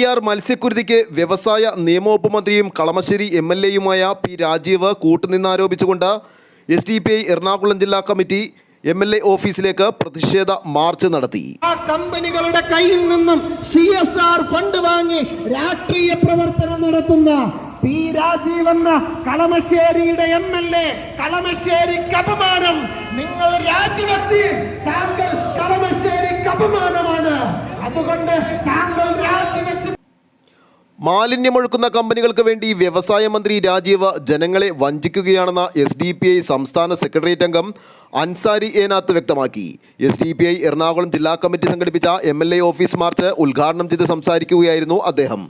പെരിയാർ മത്സ്യക്കുരുതിക്ക് വ്യവസായ നിയമവകുപ്പ് മന്ത്രിയും കളമശ്ശേരി എം എൽ എയുമായ P Rajeev കൂട്ടുനിന്നാരോപിച്ചുകൊണ്ട് S D P I Ernakulam ജില്ലാ കമ്മിറ്റി എം എൽ എ ഓഫീസിലേക്ക് പ്രതിഷേധ മാർച്ച് നടത്തി. ആ കമ്പനികളുടെ കയ്യിൽ നിന്നും സി എസ് ആർ ഫണ്ട് വാങ്ങി രാഷ്ട്രീയ പ്രവർത്തനം നടത്തുന്ന പി രാജീവ് എന്ന കളമശ്ശേരിയുടെ എം എൽ എ. കളമശ്ശേരിക്ക് അപമാനം. നിങ്ങൾ രാജിവെച്ച് താങ്കൾ കളമശ്ശേരിക്ക് അപമാനമാണ്. അതുകൊണ്ട് താങ്കൾ രാജിവെച്ച് മാലിന്യമൊഴുക്കുന്ന കമ്പനികൾക്ക് വേണ്ടി വ്യവസായ മന്ത്രി രാജീവ് ജനങ്ങളെ വഞ്ചിക്കുകയാണെന്ന എസ് ഡി പി ഐ സംസ്ഥാന സെക്രട്ടേറിയറ്റ് അംഗം അൻസാരി ഏനാത്ത് വ്യക്തമാക്കി. S D P I Ernakulam ജില്ലാ കമ്മിറ്റി സംഘടിപ്പിച്ച M L A office march ഉദ്ഘാടനം ചെയ്ത് സംസാരിക്കുകയായിരുന്നു അദ്ദേഹം.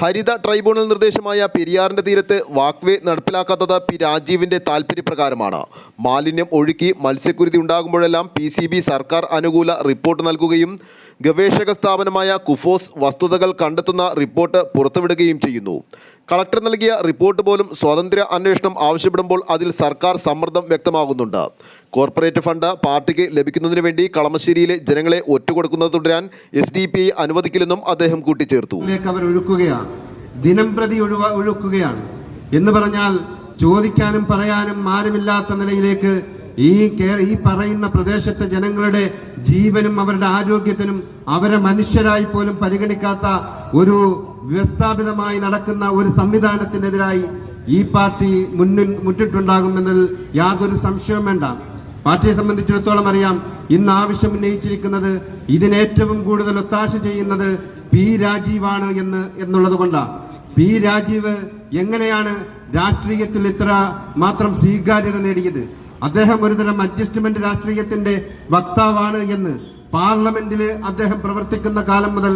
ഹരിത ട്രൈബ്യൂണൽ നിർദ്ദേശമായ പെരിയാറിന്റെ തീരത്ത് വാക്വേ നടപ്പിലാക്കാത്തത് പി രാജീവിന്റെ താൽപ്പര്യപ്രകാരമാണ് മാലിന്യം ഒഴുക്കി മത്സ്യക്കുരുതി ഉണ്ടാകുമ്പോഴെല്ലാം പി സി ബി സർക്കാർ അനുകൂല റിപ്പോർട്ട് നൽകുകയും ഗവേഷക സ്ഥാപനമായ കുഫോസ് വസ്തുതകൾ കണ്ടെത്തുന്ന റിപ്പോർട്ട് പുറത്തുവിടുകയും ചെയ്യുന്നു. കളക്ടർ നൽകിയ റിപ്പോർട്ട് പോലും സ്വാതന്ത്ര്യ അന്വേഷണം ആവശ്യപ്പെടുമ്പോൾ അതിൽ സർക്കാർ സമ്മർദ്ദം വ്യക്തമാകുന്നുണ്ട്. കോർപ്പറേറ്റ് ഫണ്ട് പാർട്ടിക്ക് ലഭിക്കുന്നതിന് വേണ്ടി കളമശ്ശേരിയിലെ ജനങ്ങളെ ഒറ്റുകൊടുക്കുന്നത് തുടരാൻ എസ് ഡി പി അനുവദിക്കില്ലെന്നും അദ്ദേഹം കൂട്ടിച്ചേർത്തു. അവർ ദിനം പ്രതി ഒഴുക്കുകയാണ്. എന്ന് പറഞ്ഞാൽ ചോദിക്കാനും പറയാനും ആരുമില്ലാത്ത നിലയിലേക്ക് ഈ ഈ പറയുന്ന പ്രദേശത്തെ ജനങ്ങളുടെ ജീവനും അവരുടെ ആരോഗ്യത്തിനും അവരെ മനുഷ്യരായി പോലും പരിഗണിക്കാത്ത ഒരു വ്യവസ്ഥാപിതമായി നടക്കുന്ന ഒരു സംവിധാനത്തിനെതിരായി ഈ പാർട്ടി മുന്നിൽ മുറ്റിട്ടുണ്ടാകുമെന്നതിൽ യാതൊരു സംശയവും വേണ്ട. പാർട്ടിയെ സംബന്ധിച്ചിടത്തോളം അറിയാം ഇന്ന് ആവശ്യം ഉന്നയിച്ചിരിക്കുന്നത് ഇതിനേറ്റവും കൂടുതൽ ഒത്താശ ചെയ്യുന്നത് പി രാജീവാണ് എന്ന് എന്നുള്ളത് കൊണ്ടാണ് പി രാജീവ് എങ്ങനെയാണ് രാഷ്ട്രീയത്തിൽ ഇത്ര മാത്രം സ്വീകാര്യത നേടിയത്? അദ്ദേഹം ഒരുതരം അഡ്ജസ്റ്റ്മെന്റ് രാഷ്ട്രീയത്തിന്റെ വക്താവാണ് എന്ന് പാർലമെന്റിൽ അദ്ദേഹം പ്രവർത്തിക്കുന്ന കാലം മുതൽ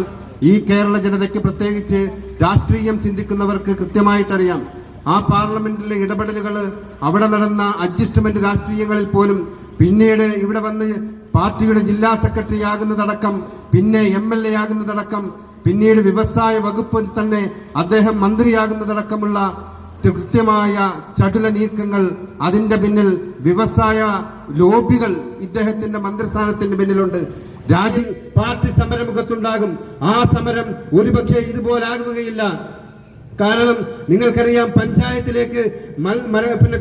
ഈ കേരള ജനതയ്ക്ക് പ്രത്യേകിച്ച് രാഷ്ട്രീയം ചിന്തിക്കുന്നവർക്ക് കൃത്യമായിട്ടറിയാം. ആ പാർലമെന്റിലെ ഇടപെടലുകൾ അവിടെ നടന്ന അഡ്ജസ്റ്റ്മെന്റ് രാഷ്ട്രീയങ്ങളിൽ പോലും പിന്നീട് ഇവിടെ വന്ന് പാർട്ടിയുടെ ജില്ലാ സെക്രട്ടറി ആകുന്നതടക്കം പിന്നെ എം എൽ എ ആകുന്നതടക്കം പിന്നീട് വ്യവസായ വകുപ്പിൽ തന്നെ അദ്ദേഹം മന്ത്രിയാകുന്നതടക്കമുള്ള കൃത്യമായ ചടുല നീക്കങ്ങൾ അതിന്റെ പിന്നിൽ വ്യവസായ ലോബികൾ ഇദ്ദേഹത്തിന്റെ മന്ത്രിസ്ഥാനത്തിന്റെ പിന്നിലുണ്ട്. രാജി പാർട്ടി സമരമുഖത്തുണ്ടാകും. ആ സമരം ഒരുപക്ഷെ ഇതുപോലാകുകയില്ല. കാരണം നിങ്ങൾക്കറിയാം പഞ്ചായത്തിലേക്ക് മൽ- പിന്നെ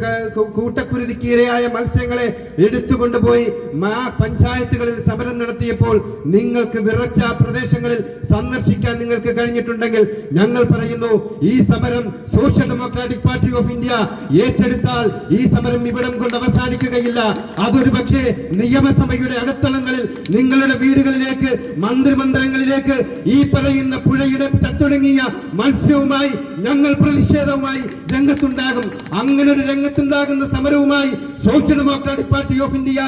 കൂട്ടക്കുരുതിക്ക് ഇരയായ മത്സ്യങ്ങളെ എടുത്തുകൊണ്ടുപോയി ആ പഞ്ചായത്തുകളിൽ സമരം നടത്തിയപ്പോൾ നിങ്ങൾക്ക് വിറച്ച പ്രദേശങ്ങളിൽ സന്ദർശിക്കാൻ നിങ്ങൾക്ക് കഴിഞ്ഞിട്ടുണ്ടെങ്കിൽ ഞങ്ങൾ പറയുന്നു ഈ സമരം social democratic party of India ഏറ്റെടുത്താൽ ഈ സമരം ഇവിടം കൊണ്ട് അവസാനിക്കുകയില്ല. അതൊരു പക്ഷേ നിയമസഭയുടെ അകത്തളങ്ങളിൽ നിങ്ങളുടെ വീടുകളിലേക്ക് മന്ത്രിമന്ദിരങ്ങളിലേക്ക് ഈ പറയുന്ന പുഴയുടെ ചത്തുടങ്ങിയ മത്സ്യവുമായി ഞങ്ങൾ പ്രതിഷേധവുമായി രംഗത്തുണ്ടാകും. അങ്ങനെ ഒരു രംഗത്തുണ്ടാകുന്ന സമരവുമായി social democratic party of India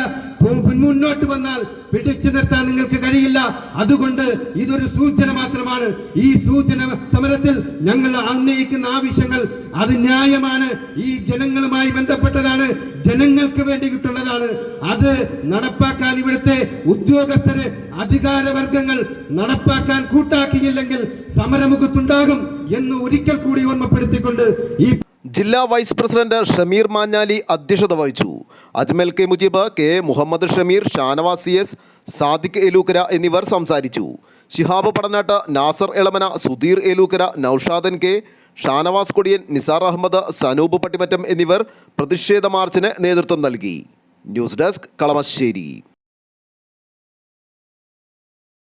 മുന്നോട്ട് വന്നാൽ പിടിച്ചു നിർത്താൻ നിങ്ങൾക്ക് കഴിയില്ല. അതുകൊണ്ട് ഇതൊരു സൂചന മാത്രമാണ്. ഈ സൂചന സമരത്തിൽ ഞങ്ങൾ ഉന്നയിക്കുന്ന ആവശ്യങ്ങൾ അത് ന്യായമാണ്. ഈ ജനങ്ങളുമായി ബന്ധപ്പെട്ടതാണ്. ജനങ്ങൾക്ക് വേണ്ടിയിട്ടുള്ളതാണ് അത് നടപ്പാക്കാൻ ഇവിടുത്തെ ഉദ്യോഗസ്ഥര് അധികാരവർഗങ്ങൾ നടപ്പാക്കാൻ കൂട്ടാക്കിയില്ലെങ്കിൽ സമരമുഖത്തുണ്ടാകും എന്ന് ഒരിക്കൽ കൂടി ഓർമ്മപ്പെടുത്തിക്കൊണ്ട് ഈ ജില്ലാ വൈസ് പ്രസിഡന്റ് ഷമീർ മാഞ്ഞാലി അധ്യക്ഷത വഹിച്ചു. Ajmal K Mujeeb K Muhammad Shameer Shanavas S Sadiq Elookkara എന്നിവർ സംസാരിച്ചു. ശിഹാബ് പടനാട്ട് നാസർ എളമന സുധീർ എലൂക്കര നൌഷാദൻ കെ ഷാനവാസ് കൊടിയൻ നിസാർ അഹമ്മദ് സനൂപ് പട്ടിമറ്റം എന്നിവർ പ്രതിഷേധ മാർച്ചിന് നേതൃത്വം നൽകി. News desk Kalamassery.